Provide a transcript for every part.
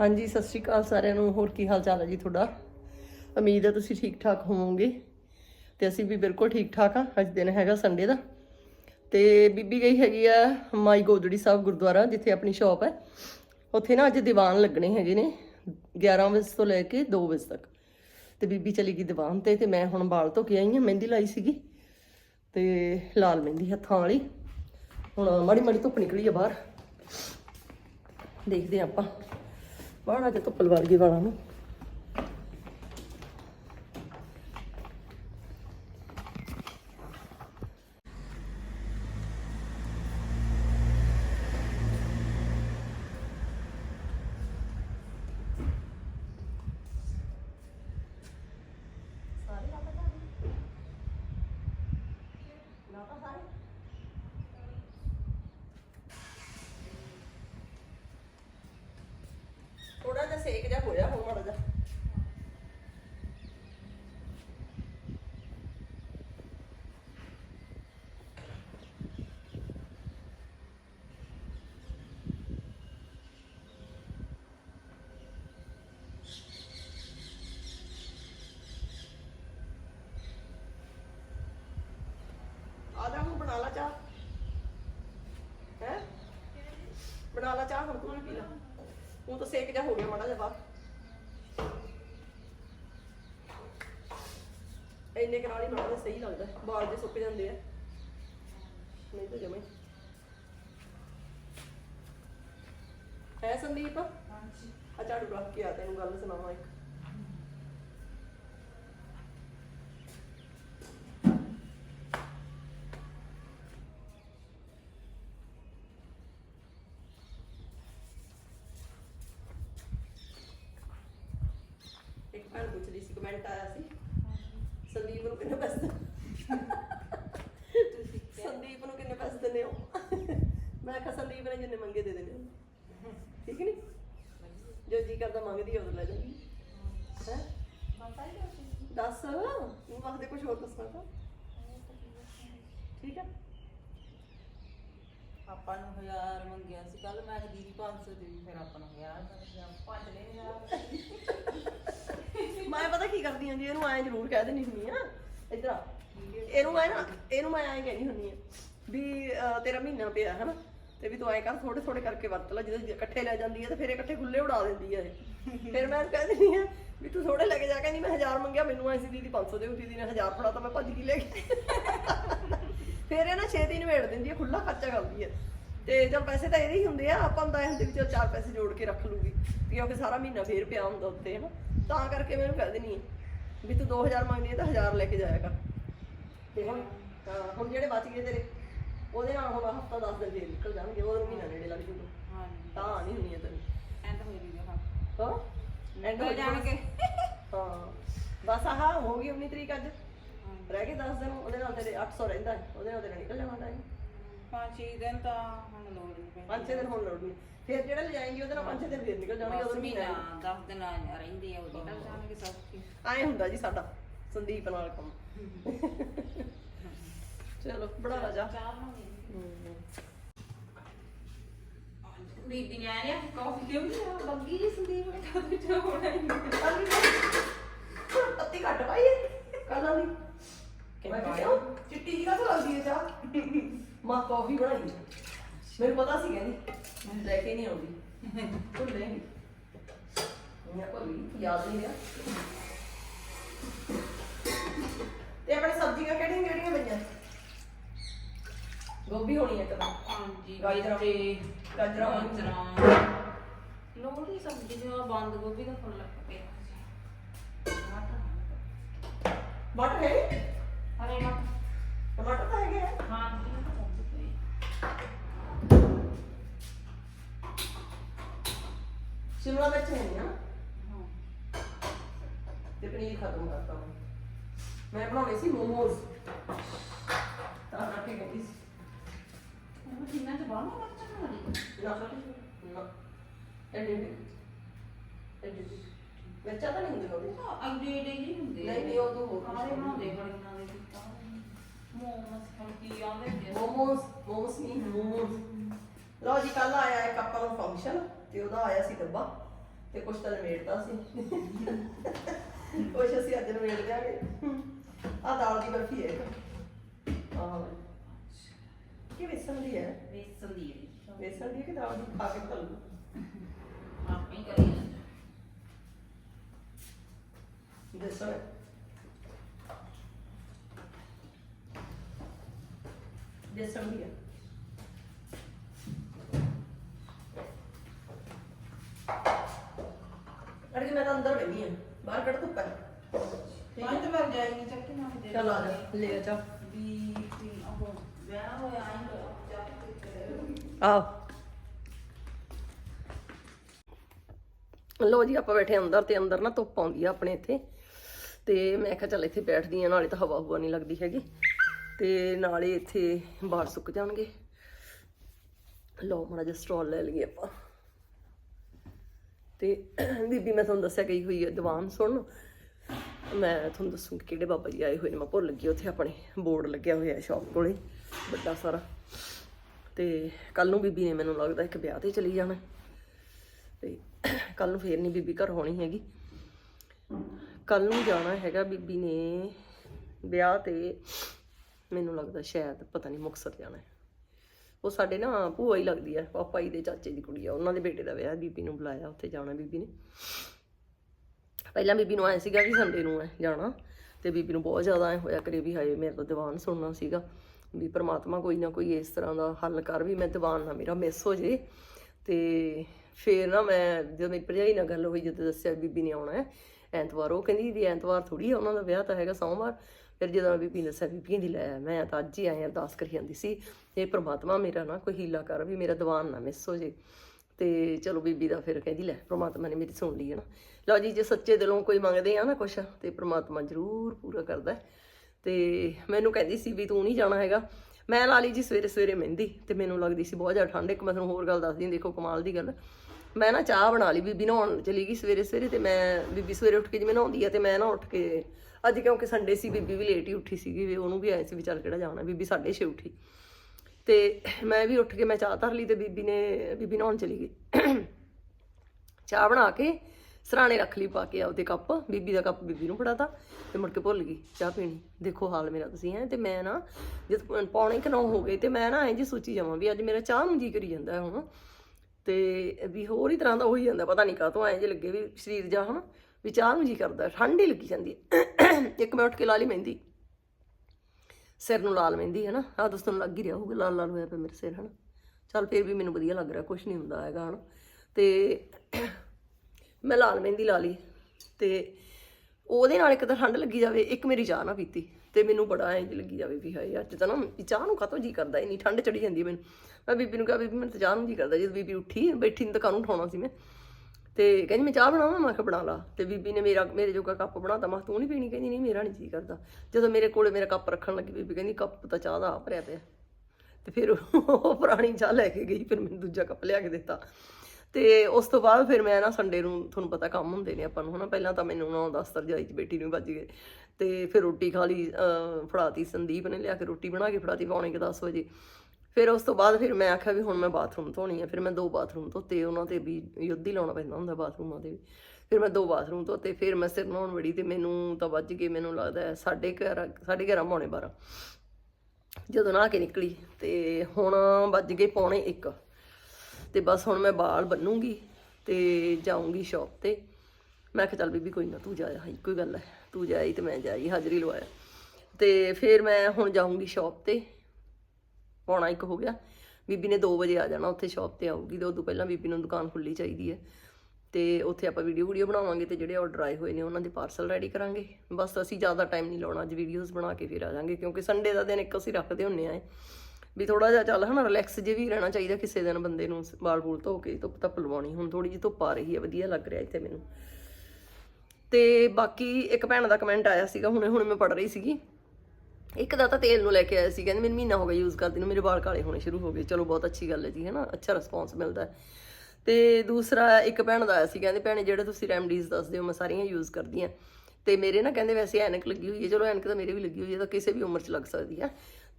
ਹਾਂਜੀ, ਸਤਿ ਸ਼੍ਰੀ ਅਕਾਲ ਸਾਰਿਆਂ ਨੂੰ। ਹੋਰ ਕੀ ਹਾਲ ਚਾਲ ਹੈ ਜੀ ਤੁਹਾਡਾ? ਉਮੀਦ ਹੈ ਤੁਸੀਂ ਠੀਕ ਠਾਕ ਹੋਵੋਗੇ। ਤੇ ਅਸੀਂ ਵੀ ਬਿਲਕੁਲ ਠੀਕ ਠਾਕ ਆ ਅੱਜ ਦਿਨ ਹੈਗਾ ਸੰਡੇ ਦਾ। ਤੇ ਬੀਬੀ ਗਈ ਹੈਗੀ ਆ ਮਾਈ ਗੋਦੜੀ ਸਾਹਿਬ ਗੁਰਦੁਆਰਾ, ਜਿੱਥੇ ਆਪਣੀ ਸ਼ਾਪ ਹੈ। ਉੱਥੇ ਨਾ ਅੱਜ ਦੀਵਾਨ ਲੱਗਣੇ ਹੈਗੇ ਨੇ 11 ਵਜੇ ਤੋਂ ਲੈ ਕੇ 2 ਵਜੇ ਤੱਕ। ਤੇ ਬੀਬੀ ਚਲੀ ਗਈ ਦੀਵਾਨ ਤੇ ਤੇ ਮੈਂ ਹੁਣ ਬਾਲ ਧੋ ਕੇ ਆਈ ਹਾਂ, ਮਹਿੰਦੀ ਲਾਈ ਸੀਗੀ। ਤੇ ਲਾਲ ਮਹਿੰਦੀ ਹੱਥਾਂ ਵਾਲੀ। ਹੁਣ ਮਾੜੀ ਮਾੜੀ ਧੁੱਪ ਨਿਕਲੀ ਆ ਬਾਹਰ। ਦੇਖਦੇ ਹਾਂ ਆਪਾਂ। ਬਾਹਰ ਕੇ ਧੁੱਪ ਲਵਾ ਗਈ ਵਾਲਾਂ ਨੂੰ। ਥੋੜਾ ਜਿਹਾ ਸੇਕ ਜਿਹਾ ਹੋਇਆ ਹੁਣ ਮਾੜਾ ਜਿਹਾ ਆਦਾ ਹੁਣ ਬਣਾ ਲਾ ਚਾਹ ਹੈ ਬਣਾ ਲਾ ਚਾਹ ਹੁਣ ਤੂੰ ਵੀ ਪੀ ਲਾ ਉਹ ਤਾਂ ਸੇਕ ਜਾ ਹੋ ਗਿਆ ਮਾੜਾ ਜਿਹਾ ਬਾਹਰ ਇੰਨੇ ਕੁ ਨਾਲ ਹੀ ਮਾੜਾ ਸਹੀ ਲੱਗਦਾ। ਵਾਲ ਜੇ ਸੁੱਕ ਜਾਂਦੇ ਆ। ਨਹੀਂ ਤਾਂ ਜਮੇ ਹੈ। ਸੰਦੀਪ? ਹਾਂਜੀ। ਆ ਝਾੜੂ ਰੱਖ ਕੇ ਆ ਤੈਨੂੰ ਗੱਲ ਸੁਣਾਵਾਂ ਇੱਕ ਭੈਣ ਪੁੱਛਦੀ ਸੀ ਕਮੈਂਟ ਆਇਆ ਸੀ ਸੰਦੀਪ ਨੂੰ ਕਿੰਨੇ ਪੈਸੇ ਸੰਦੀਪ ਨੂੰ ਕਿੰਨੇ ਪੈਸੇ ਦਿੰਦੇ ਹੋ ਮੈਂ ਕਿਹਾ ਸੰਦੀਪ ਨੇ ਜਿੰਨੇ ਮੰਗੇ ਦੇ ਦੇਣੇ ਉਹਨੂੰ। ਠੀਕ ਨਹੀਂ ਜੋ ਜੀ ਕਰਦਾ ਮੰਗਦੀ ਆ ਉਦੋਂ ਲੈ ਜਾਂਦੀ ਹੈ ਦੱਸ। ਤੂੰ ਕੁਝ ਹੋਰ ਦੱਸਣਾ ਤਾਂ ਠੀਕ ਹੈ ਆਪਾਂ ਨੂੰ ਹਜ਼ਾਰ ਮੰਗਿਆ ਸੀ ਕੱਲ ਮੈਂ ਕਿਹਾ ਦੀਦੀ 500 ਦੇਵੀ ਫਿਰ ਆਪਾਂ ਨੂੰ ਹਜ਼ਾਰ ਮੰਗਿਆ ਪੰਜ ਲੈ ਹਜ਼ਾਰ ਮੈਂ ਪਤਾ ਕੀ ਕਰਦੀ ਹਾਂ ਜੀ ਇਹਨੂੰ ਐਂ ਜ਼ਰੂਰ ਕਹਿ ਦੇਣੀ ਹੁੰਦੀ ਆ ਇੱਧਰ ਆ। ਇਹਨੂੰ ਐ ਨਾ ਇਹਨੂੰ ਮੈਂ ਐਂ ਕਹਿਣੀ ਹੁੰਦੀ ਆ ਵੀ ਅਹ, ਤੇਰਾ ਮਹੀਨਾ ਪਿਆ ਹਨਾ? ਤੇ ਵੀ ਤੂੰ ਐਂ ਕਰ ਥੋੜੇ ਥੋੜੇ ਕਰਕੇ ਵਰਤ ਲੈ ਜਦੋਂ ਇਕੱਠੇ ਲੈ ਜਾਂਦੀ ਹੈ ਤੇ ਫਿਰ ਇਹ ਇਕੱਠੇ ਖੁੱਲੇ ਉਡਾ ਦਿੰਦੀ ਆ ਇਹ। ਫਿਰ ਮੈਂ ਇਹਨੂੰ ਕਹਿ ਦਿੰਦੀ ਆ ਵੀ ਤੂੰ ਥੋੜੇ ਲੈ ਕੇ ਜਾ ਕੇ ਨਹੀਂ ਮੈਂ 1000 ਮੰਗਿਆ ਮੈਨੂੰ ਐਂ ਸੀ ਦੀਦੀ 500 ਦੇ ਦੀਦੀ ਨੇ 1000 ਫੜਾ ਤਾਂ ਮੈਂ ਭੱਜ ਗਈ ਲੈ ਕੇ। ਫਿਰ ਇਹ ਨਾ ਛੇਤੀ ਨਿਬੇੜ ਦਿੰਦੀ ਹੈ ਖੁੱਲਾ ਖਰਚਾ ਕਰਦੀ ਹੈ। ਤੇ ਜਦ ਪੈਸੇ ਤਾਂ ਇਹਦੇ ਹੀ ਹੁੰਦੇ ਆ ਆਪਾਂ ਤਾਂ ਇਹ ਹੁੰਦੇ ਵੀ ਚਲ ਚਾਰ ਪੈਸੇ ਜੋੜ ਕੇ ਰੱਖ ਲੂਗੀ। ਕਿਉਂਕਿ ਸਾਰਾ ਮਹੀਨਾ ਫੇਰ ਪਿਆ ਹੁੰਦਾ ਉੱਤੇ ਹਨਾ। ਤਾਂ ਕਰਕੇ ਮੈਨੂੰ ਕਹਿ ਦੇਣੀ ਹੈ ਵੀ ਤੂੰ 2000 ਮੰਗਦੀ ਹੈ ਤਾਂ 1000 ਲੈ ਕੇ ਜਾਇਆ ਕਰ। ਤੇ ਹੁਣ ਹਾਂ, ਹੁਣ ਜਿਹੜੇ ਬਚ ਗਏ ਤੇਰੇ ਉਹਦੇ ਨਾਲ ਹੁਣ ਹਫਤਾ 10 ਦਿਨ ਫੇਰ ਨਿਕਲ ਜਾਣਗੇ ਉਹਦੇ ਮਹੀਨਾ ਨੇੜੇ ਲੱਗ ਜੂਗਾ ਹਾਂਜੀ। ਤਾਂ ਨਹੀਂ ਹੁੰਦੀਆਂ ਤੈਨੂੰ ਐਂ ਤਾਂ ਹੋਈ ਵੀ ਹਾਂ ਹਾਂ? End ਹੋ ਜਾਣਗੇ। ਹਾਂ। ਬਸ ਆਹ ਹੋ ਗਈ 19 ਤਰੀਕ ਅੱਜ। ਰਹਿ ਗਏ 10 ਦਿਨ ਉਹਦੇ ਨਾਲ ਤੇਰੇ 800 ਰਹਿੰਦਾ ਹੈ, ਉਹਦੇ ਨਾਲ ਤੇਰਾ ਨਿਕਲ ਜਾਣਾ ਟਾਈਮ ਪੰਜ ਛੇ ਦਿਨ ਤਾਂ ਹੁਣ ਲੋੜ ਨਹੀਂ ਪੈਂਦੀ ਪੰਜ ਛੇ ਦਿਨ ਹੁਣ ਲੋੜ ਨਹੀਂ। ਫਿਰ ਜਿਹੜਾ ਲੈ ਜਾਏਂਗੇ ਉਹਦੇ ਨਾਲ ਪੰਜ ਛੇ ਦਿਨ ਫਿਰ ਨਿਕਲ ਜਾਣਗੇ ਬਸ ਉਹਦੇ ਮਹੀਨਾ ਮਹੀਨਾ 10 ਦਿਨ ਆ- ਰਹਿੰਦੇ ਆ ਉਹ ਨਿਕਲ ਜਾਣਗੇ ਸਭ ਕੀ ਆਏ ਹੁੰਦਾ ਜੀ ਸਾਡਾ ਸੰਦੀਪ ਨਾਲ ਕੰਮ। ਚਲੋ ਬਣਾ ਲਾ ਜਾ। ਚਾਹ ਬਣਾਉਣੀ ਦੀਦੀ ਨੇ ਆਇਆ ਕਾਫੀ ਕਿਉਂ ਨਹੀਂ ਬੱਗੀ ਜੀ ਸੰਦੀਪ ਨੇ ਕਦ ਵਿੱਚ ਹੋਣਾ ਹੀ ਨਹੀਂ। ਪੱਤੀ ਘੱਟ ਪਾਈ ਕੱਲਾਂ ਦੀ ਮੈਂ ਕਿਹਾ ਚਿੱਟੀ ਜੀ ਕਾ ਲੱਗਦੀ ਹੈ ਚਾਹ? ਮਾਂ ਕਾਫੀ ਬਣਾਈ। ਹੈ। ਮੈਨੂੰ ਪਤਾ ਸੀ ਕਹਿੰਦੀ ਮੈਨੂੰ ਲੈ ਕੇ ਨਹੀਂ ਆਉਂਦੀ। ਭੁੱਲੇ ਨਹੀਂ ਮੈਂ ਕੋਈ ਯਾਦ ਨਹੀਂ ਰਿਹਾ। ਤੇ ਆਪਣੇ ਸਬਜ਼ੀਆਂ ਕਿਹੜੀਆਂ ਕਿਹੜੀਆਂ ਪਈਆਂ? ਗੋਭੀ ਹੋਣੀ ਹੈ ਕਦਾਂ ਹਾਂਜੀ ਗਾਜਰਾਂ ਤੇ ਗਾਜਰਾਂ ਗਾਜਰਾਂ। ਲੋੜੀ ਸਬਜ਼ੀ ਜੋ ਬੰਦ ਗੋਭੀ ਦਾ ਫੁੱਲ ਲੱਗ ਪਿਆ ਮਟਰ ਹੈ ਹਰੇ ਮਟਰ ਟਮਾਟਰ ਤਾਂ ਹੈਗੇ ਆ। ਹਾਂ ਸ਼ਿਮਲਾ ਮਿਰਚ ਹੈ ਨਹੀਂ ਨਾ? ਹਾਂ। ਤੇ ਪਨੀਰ ਖਤਮ ਕਰਤਾ ਮੈਂ ਮੈਂ ਬਣਾਉਣੇ ਸੀ ਮੋਮੋਜ਼ ਤਾਂ ਰੱਖ ਗਈ ਸੀ। ਉਹ ਕਿੰਨਾ ਚ ਬਾਹਰ ਨਾ ਬੱਚਾ ਨਾ ਲਈ ਨਾ ਨਾ ਐਡੀ ਐਡੀ ਤਾਂ ਨਹੀਂ ਹੁੰਦੀਆਂ ਉਹਦੇ ਅੱਗੇ ਡੇ ਹੁੰਦੇ ਨਹੀਂ, ਨਹੀਂ, ਉਹ ਤਾਂ ਹੋਰ ਕੁਛ ਬਣਾਉਂਦੇ ਬੜੀਆਂ ਦੇ ਕੀਤਾ ਮੋਮਸ ਕੀ ਆਉਂਦੇ ਹੁੰਦੇ ਆ। ਮੋਮੋਜ਼ ਮੋਮੋਜ਼ ਨਹੀਂ ਮੋਮੋਜ਼ ਲਓ ਜੀ ਕੱਲ ਆਇਆ ਇੱਕ ਆਪਾਂ ਨੂੰ ਫੰਕਸ਼ਨ ਤੇ ਉਹਦਾ ਆਇਆ ਸੀ ਡੱਬਾ ਤੇ ਕੁਛ ਤਾਂ ਨਿਬੇੜਦਾ ਸੀ ਕੁਛ ਅਸੀਂ ਅੱਜ ਨਿਬੇੜ ਦਿਆਂਗੇ ਆ ਦਾਲ ਦੀ ਬਰਫੀ ਹੈ ਇੱਕ ਆਹ ਵਾਲੀ। ਕੀ ਵੇਸਣ ਦੀ ਹੈ ਵੇਸਣ ਦੀ ਵੇਸਣ ਦੀ ਹੈ ਕਿ ਦਾਲ ਦੀ ਖਾ ਕੇ ਪਤਾ ਲੱਗੂ ਆਪੇ ਕਰੀ ਵੇਸਣ ਹੈ। ਵੇਸਣ ਦੀ ਹੈ ਅੜੇ ਮੈਂ ਤਾਂ ਅੰਦਰ ਬੈਠੀ ਹਾਂ ਬਾਹਰ ਕੱਢ ਧੁੱਪ ਹੈ ਪੰਜ ਵਾਰ ਜਾਏਗੀ ਚੱਕੀ ਨਾ ਦੇ ਚੱਲ ਆ ਜਾ ਲੈ ਆ ਜਾ ਵੀ ਆਹ ਲੋ ਜੀ, ਆਪਾਂ ਬੈਠੇ ਅੰਦਰ ਤੇ ਅੰਦਰ ਨਾ ਧੁੱਪ ਆਉਂਦੀ ਆ ਆਪਣੇ ਇੱਥੇ। ਤੇ ਮੈਂ ਕਿਹਾ ਚੱਲ ਇੱਥੇ ਬੈਠਦੀ ਆ, ਨਾਲੇ ਤਾਂ ਹਵਾ ਹੁਵਾ ਨਹੀਂ ਲੱਗਦੀ ਹੈਗੀ। ਤੇ ਨਾਲੇ ਇੱਥੇ ਬਾਹਰ ਸੁੱਕ ਜਾਣਗੇ। ਲੋ ਮਾੜਾ ਜਿਹਾ ਸਟਾਲ ਲੈ ਲਈਏ ਆਪਾਂ। ਤੇ ਬੀਬੀ, ਮੈਂ ਤੁਹਾਨੂੰ ਦੱਸਿਆ ਗਈ ਹੋਈ ਹੈ ਦੀਵਾਨ ਸੁਣ ਮੈਂ ਤੁਹਾਨੂੰ ਦੱਸੂਗੀ ਕਿਹੜੇ ਬਾਬਾ ਜੀ ਆਏ ਹੋਏ ਨੇ। ਮੈਂ ਭੁੱਲ ਗਈ, ਉੱਥੇ ਆਪਣੇ ਬੋਰਡ ਲੱਗਿਆ ਹੋਇਆ ਸ਼ਾਪ ਕੋਲੇ। ਵੱਡਾ ਸਾਰਾ। ਤੇ ਕੱਲ ਨੂੰ ਬੀਬੀ ਨੇ ਮੈਨੂੰ ਲੱਗਦਾ ਇੱਕ ਵਿਆਹ ਤੇ ਚਲੀ ਜਾਣਾ। ਤੇ ਕੱਲ ਨੂੰ ਫੇਰ ਨਹੀਂ ਬੀਬੀ ਘਰ ਹੋਣੀ ਹੈਗੀ। ਕੱਲ ਨੂੰ ਜਾਣਾ ਹੈਗਾ ਬੀਬੀ ਨੇ। ਵਿਆਹ ਤੇ ਮੈਨੂੰ ਲੱਗਦਾ ਸ਼ਾਇਦ ਪਤਾ ਨਹੀਂ ਮੁਕਤਸਰ ਜਾਣਾ। ਉਹ ਸਾਡੇ ਨਾ ਭੂਆ ਹੀ ਲੱਗਦੀ ਹੈ ਪਾਪਾ ਜੀ ਦੇ ਚਾਚੇ ਦੀ ਕੁੜੀ ਆ। ਉਹਨਾਂ ਦੇ ਬੇਟੇ ਦਾ ਵਿਆਹ ਬੀਬੀ ਨੂੰ ਬੁਲਾਇਆ, ਉੱਥੇ ਜਾਣਾ ਬੀਬੀ ਨੇ। ਪਹਿਲਾਂ ਬੀਬੀ ਨੂੰ ਆਇਆ ਸੀਗਾ ਕਿ ਸੰਡੇ ਨੂੰ ਹੈ ਜਾਣਾ। ਤੇ ਬੀਬੀ ਨੂੰ ਬਹੁਤ ਜ਼ਿਆਦਾ ਐ ਹੋਇਆ ਕਰੇ ਵੀ ਹਾਏ, ਮੇਰੇ ਤੋਂ ਦੀਵਾਨ ਸੁਣਨਾ ਸੀਗਾ। ਵੀ ਪ੍ਰਮਾਤਮਾ ਕੋਈ ਨਾ ਕੋਈ ਇਸ ਤਰ੍ਹਾਂ ਦਾ ਹੱਲ ਕਰ ਵੀ ਮੈਂ ਦੀਵਾਨ ਨਾ ਮੇਰਾ ਮਿਸ ਹੋ ਜੇ। ਤੇ ਫੇਰ ਨਾ ਮੈਂ ਜਦੋਂ ਮੇਰੀ ਭਰਜਾਈ ਨਾਲ ਗੱਲ ਹੋਈ, ਜਦੋਂ ਦੱਸਿਆ ਬੀਬੀ ਨੇ ਆਉਣਾ ਹੈ ਐਤਵਾਰ, ਉਹ ਕਹਿੰਦੀ ਵੀ ਐਤਵਾਰ ਥੋੜੀ ਆ ਉਹਨਾਂ ਦਾ ਵਿਆਹ ਤਾਂ ਹੈਗਾ ਸੋਮਵਾਰ। ਫਿਰ ਜਦੋਂ ਮੈਂ ਬੀਬੀ ਨੇ ਦੱਸਿਆ ਬੀਬੀ ਦੀ ਲੈ, ਮੈਂ ਤਾਂ ਅੱਜ ਹੀ ਆਇਆ ਅਰਦਾਸ ਕਰੀ ਜਾਂਦੀ ਸੀ। ਇਹ ਪ੍ਰਮਾਤਮਾ, ਮੇਰਾ ਨਾ ਕੋਈ ਹੀਲਾ ਕਰ ਵੀ ਮੇਰਾ ਦੀਵਾਨ ਨਾ ਮਿਸ ਹੋ ਜੇ। ਤੇ ਚਲੋ ਬੀਬੀ ਦਾ ਫਿਰ ਕਹਿੰਦੀ, ਲੈ ਪ੍ਰਮਾਤਮਾ ਨੇ ਮੇਰੀ ਸੁਣ ਲਈ ਹੈ ਨਾ। ਲਓ ਜੀ, ਜੇ ਸੱਚੇ ਦਿਲੋਂ ਕੋਈ ਮੰਗਦੇ ਆ ਨਾ ਕੁਛ, ਤੇ ਪ੍ਰਮਾਤਮਾ ਜ਼ਰੂਰ ਪੂਰਾ ਕਰਦਾ ਹੈ। ਤੇ ਮੈਨੂੰ ਕਹਿੰਦੀ ਸੀ ਵੀ ਤੂੰ ਨਹੀਂ ਜਾਣਾ ਹੈਗਾ। ਮੈਂ ਲਾ ਲਈ ਜੀ ਸਵੇਰੇ ਸਵੇਰੇ ਮਹਿੰਦੀ ਤੇ ਮੈਨੂੰ ਲੱਗਦੀ ਸੀ ਬਹੁਤ ਜ਼ਿਆਦਾ ਠੰਡ, ਇੱਕ ਮੈਂ ਤੁਹਾਨੂੰ ਹੋਰ ਗੱਲ ਦੱਸਦੀ ਦੇਖੋ ਕਮਾਲ ਦੀ ਗੱਲ। ਮੈਂ ਨਾ ਚਾਹ ਬਣਾ ਲਈ, ਬੀਬੀ ਨਹਾਉਣ ਚਲੀ ਗਈ ਸਵੇਰੇ ਸਵੇਰੇ ਤੇ ਮੈਂ ਬੀਬੀ ਸਵੇਰੇ ਉੱਠ ਕੇ ਜਿਵੇਂ ਨਹਾਉਂਦੀ ਆ ਤੇ ਮੈਂ ਨਾ ਉੱਠ ਕੇ ਅੱਜ ਕਿਉਂਕਿ ਸੰਡੇ ਸੀ, ਬੀਬੀ ਵੀ ਲੇਟ ਹੀ ਉੱਠੀ ਸੀਗੀ ਵੀ ਉਹਨੂੰ ਵੀ ਆਏ ਸੀ ਵੀ ਚੱਲ ਕਿਹੜਾ ਜਾਣਾ, ਬੀਬੀ 6:30 ਉੱਠੀ। ਤੇ ਮੈਂ ਵੀ ਉੱਠ ਕੇ ਮੈਂ ਚਾਹ ਧਰ ਲਈ ਤੇ ਬੀਬੀ ਨੇ, ਬੀਬੀ ਨਹਾਉਣ ਚਲੀ ਗਈ। ਚਾਹ ਬਣਾ ਕੇ ਸਰਾਣੇ ਰੱਖ ਲਈ ਪਾ ਕੇ ਆਪਦੇ ਕੱਪ, ਬੀਬੀ ਦਾ ਕੱਪ ਬੀਬੀ ਨੂੰ ਫੜਾਤਾ ਤੇ ਮੁੜ ਕੇ ਭੁੱਲ ਗਈ, ਚਾਹ ਪੀਣੀ। ਦੇਖੋ ਹਾਲ ਮੇਰਾ ਤੁਸੀਂ ਹੈ ਤੇ ਮੈਂ ਨਾ ਜਦ ਪੌਣੇ ਕਿ 9 ਹੋ ਗਏ ਤੇ ਮੈਂ ਨਾ ਐਂ ਇੰਜ ਸੋਚੀ ਜਾਵਾਂ ਵੀ ਅੱਜ ਮੇਰਾ ਚਾਹ ਨੂੰ ਜੀ ਕਰੀ ਜਾਂਦਾ ਹੁਣ। ਤੇ ਵੀ ਹੋਰ ਹੀ ਤਰ੍ਹਾਂ ਦਾ ਹੋਈ ਜਾਂਦਾ, ਪਤਾ ਨਹੀਂ ਕਾਹਤੋਂ ਐਂ ਜੇ ਲੱਗੇ ਵੀ ਸਰੀਰ ਜਾ ਹਨਾ ਵੀ ਚਾਹ ਨੂੰ ਜੀ ਕਰਦਾ ਠੰਡ ਹੀ ਲੱਗੀ ਜਾਂਦੀ ਇੱਕ ਮੈਂ ਉੱਠ ਕੇ ਲਾ ਲਈ ਮਹਿੰਦੀ। ਸਿਰ ਨੂੰ ਲਾਲ ਮਹਿੰਦੀ ਹੈ ਨਾ ਆਹ ਦੋਸਤਾਂ ਨੂੰ ਲੱਗ ਹੀ ਰਿਹਾ ਹੋਊਗਾ, ਲਾਲ ਲਾਲ ਹੋਇਆ ਪਿਆ ਮੇਰੇ ਸਿਰ, ਹਨ? ਚੱਲ ਫਿਰ ਵੀ ਮੈਨੂੰ ਵਧੀਆ ਲੱਗ ਰਿਹਾ ਕੁਝ ਨਹੀਂ ਹੁੰਦਾ ਹੈਗਾ, ਹਨ? ਤੇ ਮੈਂ ਲਾਲ ਮਹਿੰਦੀ ਲਾ ਲਈ ਤੇ ਉਹਦੇ ਨਾਲ ਇੱਕ ਤਾਂ ਠੰਡ ਲੱਗੀ ਜਾਵੇ, ਇੱਕ ਮੇਰੀ ਚਾਹ ਨਾ ਪੀਤੀ ਤੇ ਮੈਨੂੰ ਬੜਾ ਇੰਜ ਲੱਗੀ ਜਾਵੇ ਵੀ ਹਾਏ, ਅੱਜ ਤਾਂ ਨਾ ਵੀ ਚਾਹ ਨੂੰ ਕਾਤੋਂ ਜੀ ਕਰਦਾ, ਇੰਨੀ ਠੰਡ ਚੜੀ ਜਾਂਦੀ ਹੈ ਮੈਨੂੰ। ਮੈਂ ਬੀਬੀ ਨੂੰ ਕਿਹਾ, ਬੀਬੀ, ਮੈਨੂੰ ਤਾਂ ਚਾਹ ਨੂੰ ਜੀ ਕਰਦਾ, ਜਦ ਬੀਬੀ ਉੱਠੀ ਬੈਠੀ ਨੂੰ ਤਾਂ ਕਾਹਨੂੰ ਉਠਾਉਣਾ ਸੀ ਮੈਂ ਤੇ ਕਹਿੰਦੀ, ਮੈਂ ਚਾਹ ਬਣਾਵਾਂ? ਮੈਂ ਕਿਹਾ, ਬਣਾ ਲਾ। ਤੇ ਬੀਬੀ ਨੇ ਮੇਰਾ, ਮੇਰੇ ਜੋਗਾ ਕੱਪ ਬਣਾਤਾ, ਮੈਂ ਕਿਹਾ, ਤੂੰ ਨਹੀਂ ਪੀਣੀ? ਕਹਿੰਦੀ, ਨਹੀਂ, ਮੇਰਾ ਨਹੀਂ ਜੀ ਕਰਦਾ। ਜਦੋਂ ਮੇਰੇ ਕੋਲੇ ਮੇਰਾ ਕੱਪ ਰੱਖਣ ਲੱਗੀ, ਬੀਬੀ ਕਹਿੰਦੀ, ਕੱਪ ਤਾਂ ਚਾਹ ਦਾ ਆ ਭਰਿਆ ਪਿਆ। ਤੇ ਫਿਰ ਉਹ ਪੁਰਾਣੀ ਚਾਹ ਲੈ ਕੇ ਗਈ, ਫਿਰ ਮੈਨੂੰ ਦੂਜਾ ਕੱਪ ਲਿਆ ਕੇ ਦਿੱਤਾ। ਤੇ ਉਸ ਤੋਂ ਬਾਅਦ ਫਿਰ ਮੈਂ ਨਾ ਸੰਡੇ ਨੂੰ ਤੁਹਾਨੂੰ ਪਤਾ ਕੰਮ ਹੁੰਦੇ ਨੇ ਆਪਾਂ ਨੂੰ ਹਨਾ, ਪਹਿਲਾਂ ਤਾਂ ਮੈਨੂੰ 9 10 ਤਰਜਾਈ 'ਚ ਬੇਟੀ ਨੂੰ ਵੱਜ ਗਏ। ਤੇ ਫਿਰ ਰੋਟੀ ਖਾ ਲਈ ਫੜਾਤੀ ਸੰਦੀਪ ਨੇ ਲਿਆ ਕੇ ਰੋਟੀ ਬਣਾ ਕੇ ਫੜਾਤੀ ਪੌਣੇ ਕਿ 10 ਵਜੇ। ਫਿਰ ਉਸ ਤੋਂ ਬਾਅਦ ਫਿਰ ਮੈਂ ਆਖਿਆ ਵੀ ਹੁਣ ਮੈਂ ਬਾਥਰੂਮ ਧੋਣੀ ਆ, ਫਿਰ ਮੈਂ ਦੋ ਬਾਥਰੂਮ ਧੋਤੇ ਉਹਨਾਂ ਤੇ ਵੀ ਯੁੱਧ ਹੀ ਲਾਉਣਾ ਪੈਂਦਾ ਹੁੰਦਾ ਬਾਥਰੂਮਾਂ ਦੇ ਵੀ। ਫਿਰ ਮੈਂ ਦੋ ਬਾਥਰੂਮ ਧੋਤੇ, ਫਿਰ ਮੈਂ ਸਿਰ ਨਹਾਉਣ ਵੜੀ ਤੇ ਮੈਨੂੰ ਤਾਂ ਵੱਜ ਗਏ, ਮੈਨੂੰ ਲੱਗਦਾ ਸਾਢੇ ਕੁ ਗਿਆਰਾਂ, ਸਾਢੇ ਗਿਆਰਾਂ ਪੌਣੇ 12 ਜਦੋਂ ਨਹਾ ਕੇ ਨਿਕਲੀ ਤੇ ਹੁਣ ਵੱਜ ਗਏ ਪੌਣੇ 1 ਤੇ ਬਸ ਹੁਣ ਮੈਂ ਬਾਲ ਬੰਨੂੰਗੀ ਤੇ ਜਾਊਂਗੀ ਸ਼ਾਪ ਤੇ। ਮੈਂ ਕਿਹਾ ਚੱਲ ਬੀਬੀ ਕੋਈ ਨਾ, ਤੂੰ ਜਾ, ਹਾਂ ਕੋਈ ਗੱਲ ਹੈ। ਤੂੰ ਜਾਈ ਤੇ ਮੈਂ ਜਾਈ ਹਾਜ਼ਰੀ ਲਵਾਇਆ ਤੇ ਫਿਰ ਮੈਂ ਹੁਣ ਜਾਊਂਗੀ ਸ਼ਾਪ ਤੇ। ਪੌਣਾ ਇੱਕ ਹੋ ਗਿਆ। ਬੀਬੀ ਨੇ 2 ਵਜੇ ਆ ਜਾਣਾ, ਉੱਥੇ ਸ਼ਾਪ ਤੇ ਆਊਗੀ ਤੇ ਉਦੋਂ ਪਹਿਲਾਂ ਬੀਬੀ ਨੂੰ ਦੁਕਾਨ ਖੁੱਲੀ ਚਾਹੀਦੀ ਹੈ। ਤੇ ਉੱਥੇ ਆਪਾਂ ਵੀਡੀਓ ਵੀਡੀਓ ਬਣਾਵਾਂਗੇ ਤੇ ਜਿਹੜੇ ਆਰਡਰ ਆਏ ਹੋਏ ਨੇ, ਉਹਨਾਂ ਦੇ ਪਾਰਸਲ ਰੈਡੀ ਕਰਾਂਗੇ। ਬਸ ਅਸੀਂ ਜ਼ਿਆਦਾ ਟਾਈਮ ਨਹੀਂ ਲਾਉਣਾ, ਅੱਜ ਵੀਡੀਓਜ਼ ਬਣਾ ਕੇ ਫਿਰ ਆ ਜਾਾਂਗੇ, ਕਿਉਂਕਿ ਸੰਡੇ ਦਾ ਦਿਨ ਇੱਕ ਅਸੀਂ ਰੱਖਦੇ ਹੁੰਨੇ ਆ। ਵੀ ਥੋੜਾ ਜਿਹਾ ਚੱਲ ਹਨਾ ਰਿਲੈਕਸ ਜੇ ਵੀ ਰਹਿਣਾ ਚਾਹੀਦਾ ਕਿਸੇ ਦਿਨ ਬੰਦੇ ਨੂੰ, ਵਾਲ ਬੂਲ ਧੋ ਕੇ ਧੁੱਪ ਧੱਪ ਲਵਾਉਣੀ ਹੁਣ ਥੋੜੀ ਜਿਹੀ ਧੁੱਪ ਆ ਰਹੀ ਹੈ, ਵਧੀਆ ਲੱਗ ਰਿਹਾ ਇੱਥੇ ਮੈਨੂੰ। ਤੇ ਬਾਕੀ ਇੱਕ ਭੈਣ ਦਾ ਕਮੈਂਟ ਆਇਆ ਸੀਗਾ, ਹੁਣੇ ਹੁਣੇ ਮੈਂ ਪੜ ਰਹੀ ਸੀਗੀ। ਇੱਕ ਦਾ ਤਾਂ ਤੇਲ ਨੂੰ ਲੈ ਕੇ ਆਇਆ ਸੀ, ਕਹਿੰਦੇ ਮੈਨੂੰ ਮਹੀਨਾ ਹੋ ਗਿਆ ਯੂਜ਼ ਕਰਦੀ ਨੂੰ, ਮੇਰੇ ਵਾਲ ਕਾਲੇ ਹੋਣੇ ਸ਼ੁਰੂ ਹੋ ਗਏ। ਚਲੋ ਬਹੁਤ ਅੱਛੀ ਗੱਲ ਹੈ ਜੀ ਹੈ ਨਾ ਅੱਛਾ ਰਿਸਪੌਂਸ ਮਿਲਦਾ ਹੈ। ਤੇ ਦੂਸਰਾ ਇੱਕ ਭੈਣ ਦਾ ਆਇਆ ਸੀ, ਕਹਿੰਦੇ ਭੈਣੇ ਜਿਹੜੇ ਤੁਸੀਂ ਰੈਮਡੀਜ਼ ਦੱਸਦੇ ਹੋ, ਮੈਂ ਸਾਰੀਆਂ ਯੂਜ਼ ਕਰਦੀ ਹਾਂ। ਤੇ ਮੇਰੇ ਨਾ ਕਹਿੰਦੇ ਵੈਸੇ ਐਨਕ ਲੱਗੀ ਹੋਈ ਹੈ, ਚਲੋ ਐਨਕ ਤਾਂ ਮੇਰੇ ਵੀ ਲੱਗੀ ਹੋਈ ਹੈ, ਤਾਂ ਕਿਸੇ ਵੀ ਉਮਰ 'ਚ ਲੱਗ ਸਕਦੀ ਹੈ।